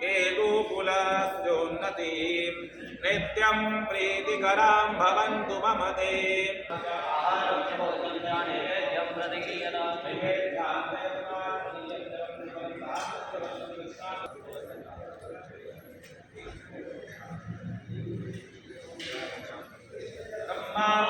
केतुकुलस्योन्नतिं नित्यं प्रीतिकरां भवन्तु मम ते ब्रह्माणि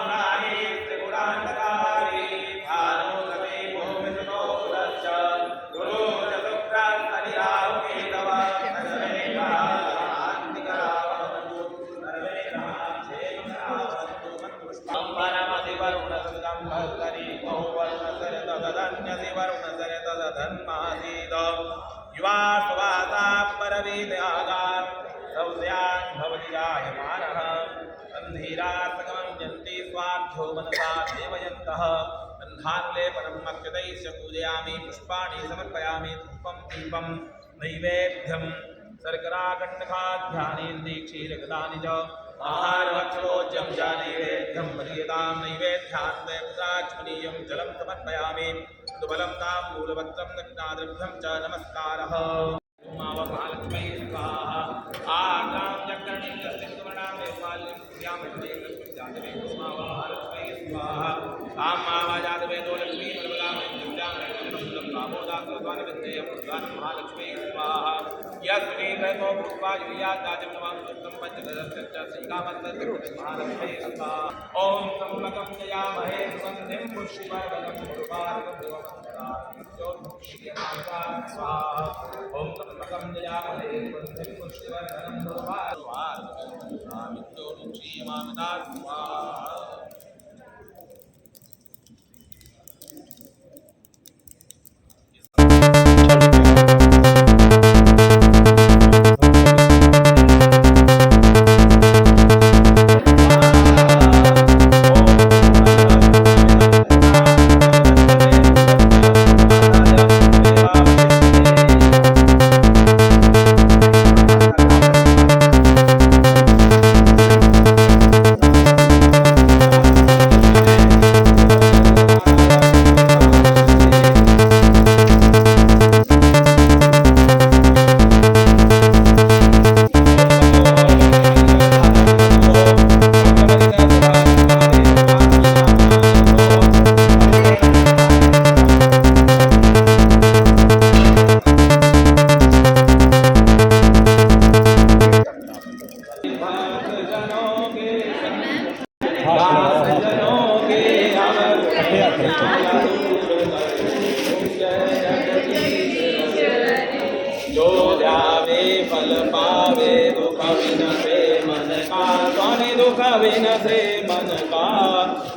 वरुणसरतदधन्मासीद युवा सुवासा परवीदयागात् सौस्यान् भवति जायमानः अन्धीरासगमं यन्ति स्वार्थो मनसा देवयन्तः बन्धान्लेपनम् अक्षतैश्च पूजयामि पुष्पाणि समर्पयामि धूपं दीपं नैवेद्यं शर्कराकण्डकाध्यानेन्दि क्षीरगदानि च आहारवक्षरोज्यं च नैवेद्यं परियतां नैवेद्यान्ते मुद्राच्मनीयं जलं समर्पयामि दुबलं ताम्बूलवक्त्रं दक्षिणाद्रभ्यं च नमस्कारः उमावमहालक्ष्मै स्वाहा आग्रां जगणीयस्य सुवर्णां देवालयं स्यां जातवे उमावमहालक्ष्मै स्वाहा आं मावाजातवेदो लक्ष्मी मलबलां विद्यां रक्षणं कामोदासोदानविद्ये पुरुषानं महालक्ष्मी स्वाहा यस्वीव्रतो पुष्पा युया दाजं नमां सुत्तं पञ्चदशस्य च श्रीकामस्तस्य महालक्ष्मी स्वाहा ॐ त्र्यम्बकं जयामहे सुगन्धिं पुष्टिवर्धनं पुष्पार्कं स्वाहा ॐ त्र्यम्बकं जयामहे सुगन्धिं पुष्टिवर्धनं ध्यावे फल पावे दुख विनसे मन का स्वामी दुख विनसे मन का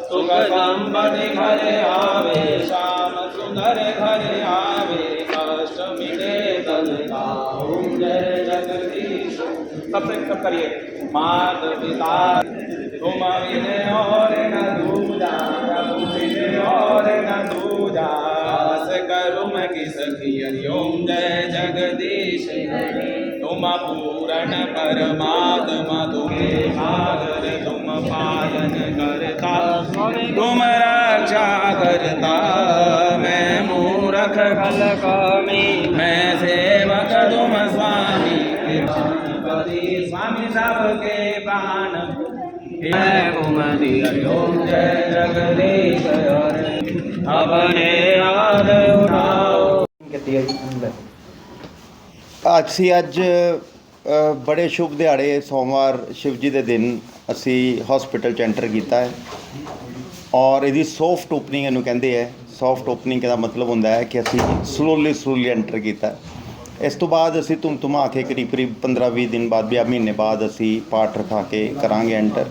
सुख संपत्ति घर आवे श्याम सुंदर घर आवे कष्ट मिटे तन का ओम जय जगदीश सबसे सब करिए मात पिता तुम विनय और न दूजा प्रभु विनय और न दूजा आस करूँ मैं किस की हरि ओम जय जगदीश हरि तुम पूर्ण परमात्मा तुमे सागर तुम पालन करता तुम रक्षा करता मैं मूरख खल कामी मैं सेवक तुम स्वामी कृपापति स्वामी सबके प्राण मैं उमरी हरि ओम जय जगदीश हरि अपने हाथ उठाओ ਅਸੀਂ ਅੱਜ ਬੜੇ ਸ਼ੁਭ ਦਿਹਾੜੇ ਸੋਮਵਾਰ ਸ਼ਿਵ ਜੀ ਦੇ ਦਿਨ ਅਸੀਂ ਹਸਪੀਟਲ ਚ ਐਂਟਰ ਕੀਤਾ ਹੈ। ਔਰ ਇਹਦੀ ਸੌਫਟ ਓਪਨਿੰਗ ਇਹਨੂੰ ਕਹਿੰਦੇ ਹੈ। ਸੌਫਟ ਓਪਨਿੰਗ ਦਾ ਮਤਲਬ ਹੁੰਦਾ ਹੈ ਕਿ ਅਸੀਂ ਸਲੋਲੀ ਸਲੋਲੀ ਐਂਟਰ ਕੀਤਾ ਇਸ ਤੋਂ ਬਾਅਦ ਅਸੀਂ ਤੁਮ ਤੁਮਾ ਕੇ ਕਰੀਬ ਕਰੀਬ 15-20 ਦਿਨ ਬਾਅਦ ਜਾਂ ਮਹੀਨੇ ਬਾਅਦ ਅਸੀਂ ਪਾਠ ਰਖਾ ਕੇ ਕਰਾਂਗੇ ਐਂਟਰ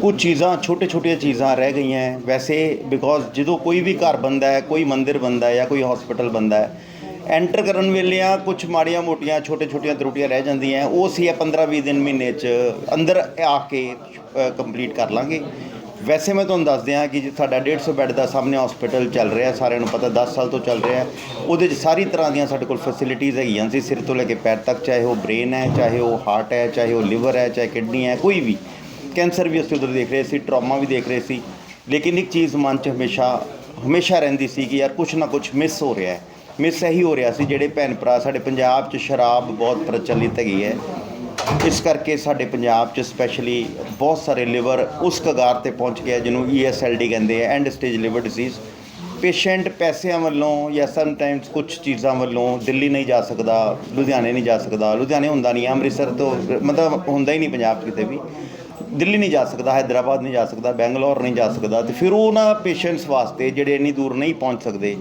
ਕੁਝ ਚੀਜ਼ਾਂ, ਛੋਟੇ ਛੋਟੀਆਂ ਚੀਜ਼ਾਂ ਰਹਿ ਗਈਆਂ ਹੈ। ਵੈਸੇ ਬਿਕੋਜ਼ ਜਦੋਂ ਕੋਈ ਵੀ ਘਰ ਬੰਦਾ ਹੈ, ਕੋਈ ਮੰਦਿਰ ਬੰਦਾ ਹੈ ਜਾਂ ਕੋਈ ਹਸਪੀਟਲ ਬੰਦਾ ਹੈ ਐਂਟਰ ਕਰਨ ਵੇਲਿਆਂ ਕੁਝ ਮਾੜੀਆਂ ਮੋਟੀਆਂ, ਛੋਟੇ ਛੋਟੀਆਂ ਤਰੁੱਟੀਆਂ ਰਹਿ ਜਾਂਦੀਆਂ ਉਹ ਅਸੀਂ ਇਹ 15-20 ਦਿਨ ਮਹੀਨੇ 'ਚ ਅੰਦਰ ਆ ਕੇ ਕੰਪਲੀਟ ਕਰ ਲਾਂਗੇ। ਵੈਸੇ ਮੈਂ ਤੁਹਾਨੂੰ ਦੱਸ ਦਿਆਂ ਕਿ ਜੇ ਸਾਡਾ 150 ਬੈੱਡ ਦਾ ਸਾਹਮਣੇ ਹਸਪੀਟਲ ਚੱਲ ਰਿਹਾ, ਸਾਰਿਆਂ ਨੂੰ ਪਤਾ 10 ਸਾਲ ਤੋਂ ਚੱਲ ਰਿਹਾ ਉਹਦੇ 'ਚ ਸਾਰੀ ਤਰ੍ਹਾਂ ਦੀਆਂ ਸਾਡੇ ਕੋਲ ਫੈਸਿਲਿਟੀਜ਼ ਹੈਗੀਆਂ ਸੀ, ਸਿਰ ਤੋਂ ਲੈ ਕੇ ਪੈਰ ਤੱਕ, ਚਾਹੇ ਉਹ ਬ੍ਰੇਨ ਹੈ ਚਾਹੇ ਉਹ ਹਾਰਟ ਹੈ ਚਾਹੇ ਉਹ ਲਿਵਰ ਹੈ ਚਾਹੇ ਕਿਡਨੀ ਹੈ ਕੋਈ ਵੀ। ਕੈਂਸਰ ਵੀ ਅਸੀਂ ਉਧਰ ਦੇਖ ਰਹੇ ਸੀ ਟਰਾਮਾ ਵੀ ਦੇਖ ਰਹੇ ਸੀ। ਲੇਕਿਨ ਇੱਕ ਚੀਜ਼ ਮਨ 'ਚ ਹਮੇਸ਼ਾ ਹਮੇਸ਼ਾ ਰਹਿੰਦੀ ਸੀ ਕਿ ਯਾਰ ਕੁਝ ਨਾ ਕੁਝ ਮਿਸ ਹੋ ਰਿਹਾ ਹੈ ਮਿਸ ਇਹੀ ਹੋ ਰਿਹਾ ਸੀ ਜਿਹੜੇ ਭੈਣ ਭਰਾ ਸਾਡੇ ਪੰਜਾਬ 'ਚ ਸ਼ਰਾਬ ਬਹੁਤ ਪ੍ਰਚਲਿਤ ਹੈਗੀ ਹੈ। ਇਸ ਕਰਕੇ ਸਾਡੇ ਪੰਜਾਬ 'ਚ ਸਪੈਸ਼ਲੀ ਬਹੁਤ ਸਾਰੇ ਲਿਵਰ ਉਸ ਕਗਾਰ ਤੇ ਪਹੁੰਚ ਗਿਆ ਜਿਹਨੂੰ E ESLD ਕਹਿੰਦੇ ਆ end stage liver disease patient ਪੈਸਿਆਂ ਵੱਲੋਂ ਜਾਂ ਸਮਟਾਈਮਸ ਕੁਝ ਚੀਜ਼ਾਂ ਵੱਲੋਂ ਦਿੱਲੀ ਨਹੀਂ ਜਾ ਸਕਦਾ, ਲੁਧਿਆਣੇ ਨਹੀਂ ਜਾ ਸਕਦਾ, ਲੁਧਿਆਣੇ ਹੁੰਦਾ ਨਹੀਂ, ਅੰਮ੍ਰਿਤਸਰ ਤੋਂ ਮਤਲਬ ਹੁੰਦਾ ਹੀ ਨਹੀਂ ਪੰਜਾਬ 'ਚ ਕਿਤੇ ਵੀ। ਦਿੱਲੀ ਨਹੀਂ ਜਾ ਸਕਦਾ, ਹੈਦਰਾਬਾਦ ਨਹੀਂ ਜਾ ਸਕਦਾ, ਬੈਂਗਲੌਰ ਨਹੀਂ ਜਾ ਸਕਦਾ, ਤੇ ਫਿਰ ਉਹਨਾਂ ਪੇਸ਼ੈਂਟਸ ਵਾਸਤੇ ਜਿਹੜੇ ਇੰਨੀ ਦੂਰ ਨਹੀਂ ਪਹੁੰਚ ਸਕਦੇ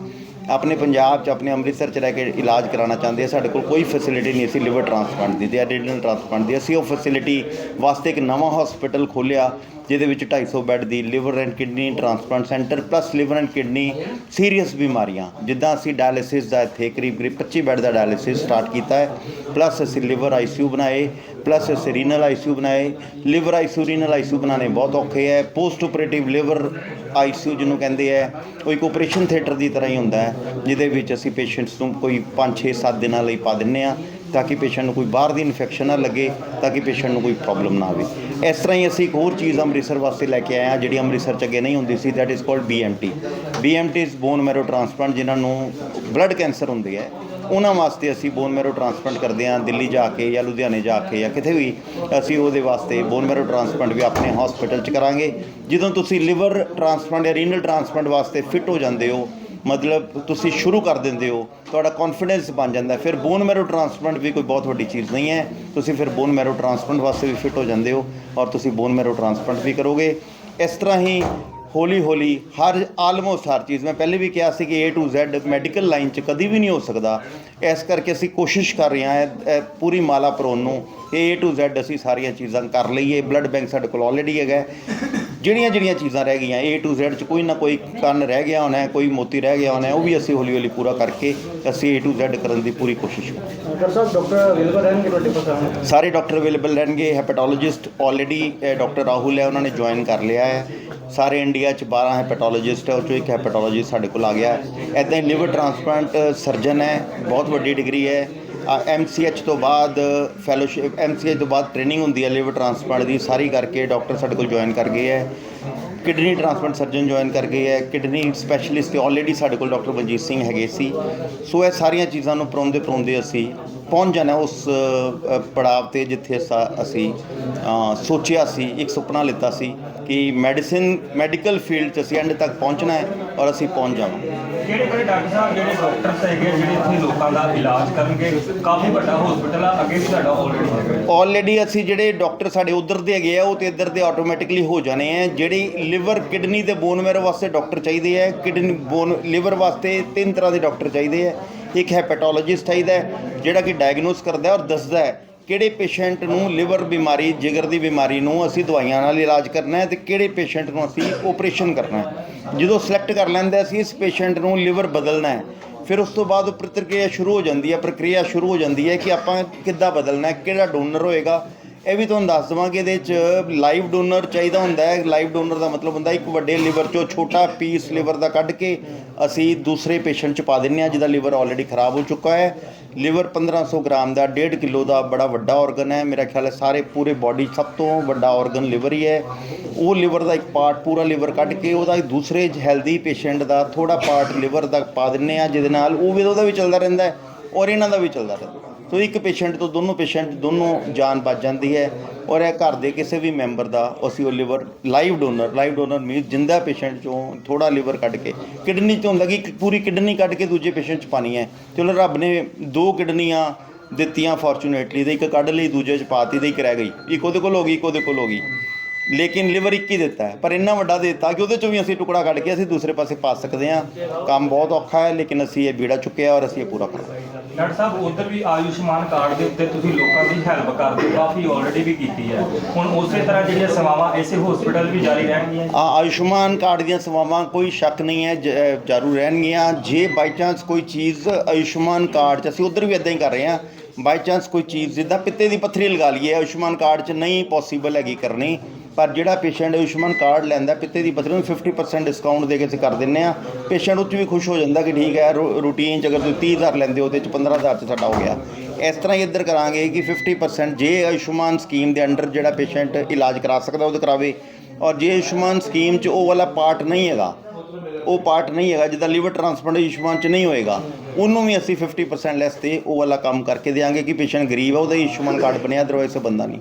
ਆਪਣੇ ਪੰਜਾਬ 'ਚ, ਆਪਣੇ ਅੰਮ੍ਰਿਤਸਰ 'ਚ ਰਹਿ ਕੇ ਇਲਾਜ ਕਰਾਉਣਾ ਚਾਹੁੰਦੇ ਆ, ਸਾਡੇ ਕੋਲ ਕੋਈ ਫੈਸਿਲਿਟੀ ਨਹੀਂ ਅਸੀਂ ਲਿਵਰ ਟ੍ਰਾਂਸਪਲਾਂਟ ਦੀ, ਤੇ ਐਡੀਨਲ ਟ੍ਰਾਂਸਪਲਾਂਟ ਦੀ। ਅਸੀਂ ਉਹ ਫੈਸਿਲਿਟੀ ਵਾਸਤੇ ਇੱਕ ਨਵਾਂ ਹਸਪੀਟਲ ਖੋਲ੍ਹਿਆ, ਜਿਹਦੇ ਵਿੱਚ 250 bed the liver and kidney transplant centre plus liver and kidney serious ਬਿਮਾਰੀਆਂ। ਜਿੱਦਾਂ ਅਸੀਂ ਡਾਇਲਿਸਿਸ ਦਾ ਇੱਥੇ ਕਰੀਬ ਕਰੀਬ 25 ਬੈੱਡ ਦਾ ਡਾਇਲਿਸਿਸ ਸਟਾਰਟ ਕੀਤਾ ਹੈ ਪਲੱਸ ਅਸੀਂ ਲਿਵਰ ਆਈਸੀਯੂ ਬਣਾਏ ਪਲੱਸ ਅਸੀਂ ਰੀਨਲ ਆਈਸੀਯੂ ਬਣਾਏ ਲਿਵਰ ਆਈਸੀਯੂ ਰੀਨਲ ਆਈਸੀਯੂ ਬਣਾਉਣੇ ਬਹੁਤ ਔਖੇ ਹੈ ਪੋਸਟ ਆਪਰੇਟਿਵ ਲਿਵਰ ਆਈਸੀਯੂ ਜਿਹਨੂੰ ਕਹਿੰਦੇ ਹੈ, ਉਹ ਇੱਕ ਆਪਰੇਸ਼ਨ ਥੀਏਟਰ ਦੀ ਤਰ੍ਹਾਂ ਹੀ ਹੁੰਦਾ ਹੈ, ਜਿਹਦੇ ਵਿੱਚ ਅਸੀਂ ਪੇਸ਼ੈਂਟਸ ਨੂੰ ਕੋਈ 5 6 7 ਦਿਨਾਂ ਲਈ ਪਾ ਦਿੰਨੇ ਆ ਤਾਂ ਕਿ ਪੇਸ਼ੈਂਟ ਨੂੰ ਕੋਈ ਬਾਹਰ ਦੀ ਇਨਫੈਕਸ਼ਨ ਨਾ ਲੱਗੇ, ਤਾਂ ਕਿ ਪੇਸ਼ੈਂਟ ਨੂੰ ਕੋਈ ਪ੍ਰੋਬਲਮ ਨਾ ਆਵੇ। ਇਸ ਤਰ੍ਹਾਂ ਹੀ ਅਸੀਂ ਇੱਕ ਹੋਰ ਚੀਜ਼ ਅੰਮ੍ਰਿਤਸਰ ਵਾਸਤੇ ਲੈ ਕੇ ਆਏ ਹਾਂ, ਜਿਹੜੀ ਅੰਮ੍ਰਿਤਸਰ ਚ ਅੱਗੇ ਨਹੀਂ ਹੁੰਦੀ ਸੀ that is called BMT BMT is bone marrow transplant ਜਿਨ੍ਹਾਂ ਨੂੰ ਬਲੱਡ ਕੈਂਸਰ ਹੁੰਦੇ ਹੈ। ਉਹਨਾਂ ਵਾਸਤੇ ਅਸੀਂ ਬੋਨ ਮੈਰੋ ਟ੍ਰਾਂਸਪਲਾਂਟ ਕਰਦੇ ਹਾਂ, ਦਿੱਲੀ ਜਾ ਕੇ ਜਾਂ ਲੁਧਿਆਣੇ ਜਾ ਕੇ ਜਾਂ ਕਿਤੇ ਵੀ, ਅਸੀਂ ਉਹਦੇ ਵਾਸਤੇ ਬੋਨ ਮੈਰੋ ਟ੍ਰਾਂਸਪਲਾਂਟ ਵੀ ਆਪਣੇ ਹਸਪੀਟਲ 'ਚ ਕਰਾਂਗੇ। ਜਦੋਂ ਤੁਸੀਂ ਲਿਵਰ ਟ੍ਰਾਂਸਪਲਾਂਟ ਜਾਂ ਰੀਨਲ ਟ੍ਰਾਂਸਪਲਾਂਟ ਵਾਸਤੇ ਫਿੱਟ ਹੋ ਜਾਂਦੇ ਹੋ, ਮਤਲਬ ਤੁਸੀਂ ਸ਼ੁਰੂ ਕਰ ਦਿੰਦੇ ਹੋ, ਤੁਹਾਡਾ ਕੌਨਫੀਡੈਂਸ ਬਣ ਜਾਂਦਾ। ਫਿਰ ਬੋਨ ਮੈਰੋ ਟ੍ਰਾਂਸਪਲਾਂਟ ਵੀ ਕੋਈ ਬਹੁਤ ਵੱਡੀ ਚੀਜ਼ ਨਹੀਂ ਹੈ। ਤੁਸੀਂ ਫਿਰ ਬੋਨ ਮੈਰੋ ਟ੍ਰਾਂਸਪਲਾਂਟ ਵਾਸਤੇ ਵੀ ਫਿੱਟ ਹੋ ਜਾਂਦੇ ਹੋ ਔਰ ਤੁਸੀਂ ਬੋਨ ਮੈਰੋ ਟ੍ਰਾਂਸਪਲਾਂਟ ਵੀ ਕਰੋਗੇ। ਇਸ ਤਰ੍ਹਾਂ ਹੀ ਹੌਲੀ ਹੌਲੀ ਹਰ ਆਲਮੋਸਟ ਹਰ ਚੀਜ਼ ਮੈਂ ਪਹਿਲੇ ਵੀ ਕਿਹਾ ਸੀ ਕਿ A to Z medical line 'ਚ ਕਦੀ ਵੀ ਨਹੀਂ ਹੋ ਸਕਦਾ। ਇਸ ਕਰਕੇ ਅਸੀਂ ਕੋਸ਼ਿਸ਼ ਕਰ ਰਹੇ ਹਾਂ ਪੂਰੀ ਮਾਲਾ ਪਰੋਨ ਨੂੰ A to Z ਅਸੀਂ ਸਾਰੀਆਂ ਚੀਜ਼ਾਂ ਕਰ ਲਈਏ। ਬਲੱਡ ਬੈਂਕ ਸਾਡੇ ਕੋਲ ਆਲਰੇਡੀ ਹੈਗਾ। ਜਿਹੜੀਆਂ ਜਿਹੜੀਆਂ ਚੀਜ਼ਾਂ ਰਹਿ ਗਈਆਂ A to Z 'ਚ ਕੋਈ ਨਾ ਕੋਈ ਕੰਨ ਰਹਿ ਗਿਆ ਹੋਣਾ ਕੋਈ ਮੋਤੀ ਰਹਿ ਗਿਆ ਹੋਣਾ ਉਹ ਵੀ ਅਸੀਂ ਹੌਲੀ ਹੌਲੀ ਪੂਰਾ ਕਰਕੇ ਅਸੀਂ A to Z ਕਰਨ ਦੀ ਪੂਰੀ ਕੋਸ਼ਿਸ਼ ਕਰਾਂਗੇ। ਡਾਕਟਰ ਸਾਹਿਬ ਡਾਕਟਰ ਅਵੇਲੇਬਲ ਰਹਿਣਗੇ ਤੁਹਾਡੇ ਕੋਲ ਸਾਰੇ ਡਾਕਟਰ ਅਵੇਲੇਬਲ ਰਹਿਣਗੇ ਹੈਪੇਟੋਲੋਜਿਸਟ ਆਲਰੇਡੀ ਡਾਕਟਰ ਰਾਹੁਲ ਹੈ ਉਹਨਾਂ ਨੇ ਜੁਆਇਨ ਕਰ ਲਿਆ ਹੈ। ਸਾਰੇ ਇੰਡੀਆ 'ਚ 12 ਹੈਪੇਟੋਲੋਜਿਸਟ ਹੈ, ਉਹ 'ਚੋਂ ਇੱਕ ਹੈਪੇਟੋਲੋਜਿਸਟ ਸਾਡੇ ਕੋਲ ਆ ਗਿਆ। ਐਦਾਂ ਹੀ ਲਿਵਰ ਟ੍ਰਾਂਸਪਲਾਂਟ ਸਰਜਨ ਹੈ, ਬਹੁਤ ਵੱਡੀ ਡਿਗਰੀ ਹੈ। ਐਮਸੀਐਚ ਤੋਂ ਬਾਅਦ ਫੈਲੋਸ਼ਿਪ ਐਮਸੀਐਚ ਤੋਂ ਬਾਅਦ ਟ੍ਰੇਨਿੰਗ ਹੁੰਦੀ ਹੈ ਲਿਵਰ ਟ੍ਰਾਂਸਪਲਾਂਟ ਦੀ, ਸਾਰੀ ਕਰਕੇ ਡਾਕਟਰ ਸਾਡੇ ਕੋਲ ਜੁਆਇਨ ਕਰ ਗਏ ਹੈ। ਕਿਡਨੀ ਟ੍ਰਾਂਸਪਲਾਂਟ ਸਰਜਨ ਜੁਆਇਨ ਕਰ ਗਏ ਹੈ ਕਿਡਨੀ ਸਪੈਸ਼ਲਿਸਟ ਤੇ ਆਲਰੇਡੀ ਸਾਡੇ ਕੋਲ ਡਾਕਟਰ ਬਲਜੀਤ ਸਿੰਘ ਹੈਗੇ ਸੀ। ਸੋ ਇਹ ਸਾਰੀਆਂ ਚੀਜ਼ਾਂ ਨੂੰ ਪਰੋਂਦੇ ਪਰੋਂਦੇ ਅਸੀਂ ਪਹੁੰਚ ਜਾਣਾ ਉਸ ਪੜਾਵ ਤੇ ਜਿੱਥੇ ਅਸਾਂ- ਸੋਚਿਆ ਸੀ ਇੱਕ ਸੁਪਨਾ ਲਿੱਤਾ ਸੀ ਕਿ ਮੈਡੀਸਿਨ ਮੈਡੀਕਲ ਫੀਲਡ 'ਚ ਅਸੀਂ ਐਂਡ ਤੱਕ ਪਹੁੰਚਣਾ ਹੈ ਔਰ ਅਸੀਂ ਪਹੁੰਚ ਜਾਵਾਂਗੇ। ਕਿਹੜੇ ਕਿਹੜੇ ਡਾਕਟਰ ਸਾਹਿਬ ਜਿਹੜੇ ਡਾਕਟਰਸ ਹੈਗੇ ਜਿਹੜੇ ਇੱਥੇ ਲੋਕਾਂ ਦਾ ਇਲਾਜ ਕਰਨਗੇ? ਕਾਫੀ ਵੱਡਾ ਹਸਪੀਟਲ ਆ ਅੱਗੇ ਵੀ ਤੁਹਾਡਾ ਆਲਰੇਡੀ ਹੈਗਾ। ਆਲਰੇਡੀ ਅਸੀਂ ਜਿਹੜੇ ਡਾਕਟਰ ਸਾਡੇ ਉਧਰ ਦੇ ਹੈਗੇ ਆ ਉਹ ਤੇ ਇੱਧਰ ਦੇ ਆਟੋਮੈਟਿਕਲੀ ਹੋ ਜਾਣੇ ਆ। ਜਿਹੜੀ ਲਿਵਰ ਕਿਡਨੀ ਤੇ ਬੋਨ ਮੈਰੋ ਵਾਸਤੇ ਡਾਕਟਰ ਚਾਹੀਦੇ ਆ ਕਿਡਨੀ ਬੋਨ ਲਿਵਰ ਵਾਸਤੇ ਤਿੰਨ ਤਰ੍ਹਾਂ ਦੇ ਡਾਕਟਰ ਚਾਹੀਦੇ ਆ। ਇੱਕ ਹੈਪੇਟੋਲੋਜਿਸਟ ਚਾਹੀਦਾ ਹੈ, ਜਿਹੜਾ ਕਿ ਡਾਇਗਨੋਸ ਕਰਦਾ ਹੈ ਔਰ ਦੱਸਦਾ ਹੈ ਕਿਹੜੇ ਪੇਸ਼ੈਂਟ ਨੂੰ ਲਿਵਰ ਬਿਮਾਰੀ ਜਿਗਰ ਦੀ ਬਿਮਾਰੀ ਨੂੰ ਅਸੀਂ ਦਵਾਈਆਂ ਨਾਲ ਇਲਾਜ ਕਰਨਾ ਹੈ ਤੇ ਕਿਹੜੇ ਪੇਸ਼ੈਂਟ ਨੂੰ ਅਸੀਂ ਆਪਰੇਸ਼ਨ ਕਰਨਾ ਹੈ। ਜਦੋਂ ਸਿਲੈਕਟ ਕਰ ਲੈਂਦੇ ਅਸੀਂ ਇਸ ਪੇਸ਼ੈਂਟ ਨੂੰ ਲਿਵਰ ਬਦਲਣਾ ਹੈ। ਫਿਰ ਉਸ ਤੋਂ ਬਾਅਦ ਉਹ ਪ੍ਰਤੀਕਿਰਿਆ ਸ਼ੁਰੂ ਹੋ ਜਾਂਦੀ ਹੈ ਪ੍ਰਕਿਰਿਆ ਸ਼ੁਰੂ ਹੋ ਜਾਂਦੀ ਹੈ ਕਿ ਆਪਾਂ ਕਿੱਦਾਂ ਬਦਲਣਾ ਹੈ ਕਿਹੜਾ ਡੋਨਰ ਹੋਏਗਾ ਇਹ ਵੀ ਤੁਹਾਨੂੰ ਦੱਸ ਦਵਾਂਗੇ ਇਹਦੇ 'ਚ ਲਾਈਵ ਡੋਨਰ ਚਾਹੀਦਾ ਹੁੰਦਾ ਹੈ। ਲਾਈਵ ਡੋਨਰ ਦਾ ਮਤਲਬ ਹੁੰਦਾ ਇੱਕ ਵੱਡੇ ਲਿਵਰ 'ਚੋਂ ਛੋਟਾ ਪੀਸ ਲਿਵਰ ਦਾ ਕੱਢ ਕੇ ਅਸੀਂ ਦੂਸਰੇ ਪੇਸ਼ੈਂਟ 'ਚ ਪਾ ਦਿੰਨੇ ਆ ਜਿਹਦਾ ਲਿਵਰ ਆਲਰੇਡੀ ਖਰਾਬ ਹੋ ਚੁੱਕਾ ਹੈ। ਲਿਵਰ 1500 ਗ੍ਰਾਮ ਦਾ 1.5 ਕਿਲੋ ਦਾ ਬੜਾ ਵੱਡਾ ਆਰਗਨ ਹੈ। ਮੇਰਾ ਖਿਆਲ ਹੈ ਸਾਰੇ ਪੂਰੇ ਬਾਡੀ ਸਭ ਤੋਂ ਵੱਡਾ ਆਰਗਨ ਲਿਵਰ ਹੀ ਹੈ। ਉਹ ਲਿਵਰ ਦਾ ਇੱਕ ਪਾਰਟ ਪੂਰਾ ਲਿਵਰ ਕੱਢ ਕੇ ਉਹਦਾ ਦੂਸਰੇ ਹੈਲਦੀ ਪੇਸ਼ੈਂਟ ਦਾ ਥੋੜਾ ਪਾਰਟ ਲਿਵਰ ਦਾ ਪਾ ਦਿੰਨੇ ਆ ਜਿਹਦੇ ਨਾਲ ਉਹ ਵੀ ਉਹਦਾ ਵੀ ਚੱਲਦਾ ਰਹਿੰਦਾ ਹੈ ਔਰ ਇਹਨਾਂ ਦਾ ਵੀ ਚੱਲਦਾ ਰਹਿੰਦਾ ਸੋ ਇੱਕ ਪੇਸ਼ੈਂਟ ਤੋਂ ਦੋਨੋਂ ਪੇਸ਼ੈਂਟ ਦੋਨੋਂ ਜਾਨ ਬਚ ਜਾਂਦੀ ਹੈ ਔਰ ਇਹ ਘਰ ਦੇ ਕਿਸੇ ਵੀ ਮੈਂਬਰ ਦਾ ਅਸੀਂ ਉਹ liver live donor live donor means ਜਿੰਦਾ ਪੇਸ਼ੈਂਟ ਚੋਂ ਥੋੜਾ ਲਿਵਰ ਕੱਢ ਕੇ, ਕਿਡਨੀ 'ਚੋਂ ਹੁੰਦਾ ਕਿ ਪੂਰੀ ਕਿਡਨੀ ਕੱਢ ਕੇ ਦੂਜੇ ਪੇਸ਼ੈਂਟ ਚ ਪਾਣੀ ਹੈ। ਚਲੋ ਰੱਬ ਨੇ ਦੋ ਕਿਡਨੀਆਂ ਦਿੱਤੀਆਂ ਫੋਰਚੂਨੇਟਲੀ ਤੇ ਇੱਕ ਕੱਢ ਲਈ, ਦੂਜੇ ਚ ਪਾਤੀ ਤੇ ਇੱਕ ਰਹਿ ਗਈ। ਇੱਕ ਉਹਦੇ ਕੋਲ ਹੋ ਗਈ, ਇੱਕ ਉਹਦੇ ਕੋਲ ਹੋ ਗਈ। ਲੇਕਿਨ ਲਿਵਰ ਇੱਕ ਹੀ ਦਿੱਤਾ ਹੈ। ਪਰ ਇੰਨਾ ਵੱਡਾ ਦੇ ਦਿੱਤਾ ਕਿ ਉਹਦੇ ਚੋਂ ਵੀ ਅਸੀਂ ਟੁਕੜਾ ਕੱਢ ਕੇ ਅਸੀਂ ਦੂਸਰੇ ਪਾਸੇ ਪਾ ਸਕਦੇ ਹਾਂ। ਕੰਮ ਬਹੁਤ ਔਖਾ ਹੈ ਲੇਕਿਨ ਅਸੀਂ ਇਹ ਬੀੜਾ ਚੁੱਕਿਆ ਔਰ ਅਸੀਂ ਇਹ ਪੂਰਾ ਕਰਾਂਗੇ ਡਾਕਟਰ ਸਾਹਿਬ ਉਧਰ ਵੀ ਆਯੁਸ਼ਮਾਨ ਕਾਰਡ ਦੇ ਉੱਤੇ ਤੁਸੀਂ ਲੋਕਾਂ ਦੀ ਹੈਲਪ ਕਰਦੇ ਹੋ ਕਾਫੀ ਆਲਰੇਡੀ ਵੀ ਕੀਤੀ ਹੈ। ਹੁਣ ਉਸੇ ਤਰ੍ਹਾਂ ਜਿਹੜੀਆਂ ਸੇਵਾਵਾਂ ਇਸੇ ਹਸਪੀਟਲ ਵੀ ਜਾਰੀ ਰਹਿਣਗੀਆਂ? ਆ ਆਯੁਸ਼ਮਾਨ ਕਾਰਡ ਦੀਆਂ ਸੇਵਾਵਾਂ ਕੋਈ ਸ਼ੱਕ ਨਹੀਂ ਹੈ ਜਾਰੂ ਰਹਿਣਗੀਆਂ। ਜੇ ਬਾਈ ਚਾਂਸ ਕੋਈ ਚੀਜ਼ ਆਯੁਸ਼ਮਾਨ ਕਾਰਡ 'ਚ ਅਸੀਂ ਉਧਰ ਵੀ ਇਦਾਂ ਹੀ ਕਰ ਰਹੇ ਹਾਂ। ਬਾਈ ਚਾਂਸ ਕੋਈ ਚੀਜ਼ ਜਿੱਦਾਂ ਪਿੱਤੇ ਦੀ ਪੱਥਰੀ ਲਗਾ ਲਈਏ ਆਯੁਸ਼ਮਾਨ ਕਾਰਡ 'ਚ ਨਹੀਂ ਪੋਸੀਬਲ ਹੈਗੀ ਕਰਨੀ। ਪਰ ਜਿਹੜਾ ਪੇਸ਼ੈਂਟ ਆਯੁਸ਼ਮਾਨ ਕਾਰਡ ਲੈਂਦਾ, ਪਿੱਤੇ ਦੀ ਪੱਥਰੀ ਨੂੰ 50% ਡਿਸਕਾਊਂਟ ਦੇ ਕੇ ਅਸੀਂ ਕਰ ਦਿੰਨੇ ਆ। ਪੇਸ਼ੈਂਟ ਉੱਚ ਵੀ ਖੁਸ਼ ਹੋ ਜਾਂਦਾ ਕਿ ਠੀਕ ਹੈ ਰੂਟੀਨ 'ਚ ਅਗਰ ਤੁਸੀਂ 30000 ਲੈਂਦੇ ਹੋ, ਉਹਦੇ 'ਚ 15000 'ਚ ਸਾਡਾ ਹੋ ਗਿਆ। ਇਸ ਤਰ੍ਹਾਂ ਹੀ ਇੱਧਰ ਕਰਾਂਗੇ ਕਿ 50% ਜੇ ਆਯੁਸ਼ਮਾਨ ਸਕੀਮ ਦੇ ਅੰਡਰ ਜਿਹੜਾ ਪੇਸ਼ੈਂਟ ਇਲਾਜ ਕਰਾ ਸਕਦਾ ਉਹ ਕਰਾਵੇ। ਔਰ ਜੇ ਆਯੁਸ਼ਮਾਨ ਸਕੀਮ 'ਚ ਉਹ ਵਾਲਾ ਪਾਰਟ ਨਹੀਂ ਹੈਗਾ, ਉਹ ਪਾਰਟ ਨਹੀਂ ਹੈਗਾ, ਜਿੱਦਾਂ ਲੀਵਰ ਟ੍ਰਾਂਸਪਲਾਂਟ ਆਯੁਸ਼ਮਾਨ ਚ ਨਹੀਂ ਹੋਏਗਾ, ਉਹਨੂੰ ਵੀ ਅਸੀਂ 50% ਲੈਸ ਤੇ ਉਹ ਵਾਲਾ ਕੰਮ ਕਰਕੇ ਦੇਾਂਗੇ ਕਿ ਪੇਸ਼ੈਂਟ ਗਰੀਬ ਆ, ਉਹਦਾ ਆਯੁਸ਼ਮਾਨ ਕਾਰਡ ਬਣਿਆ ਅਦਰਵਾਈਜ਼ ਉਹ ਬੰਦਾ ਨਹੀਂ।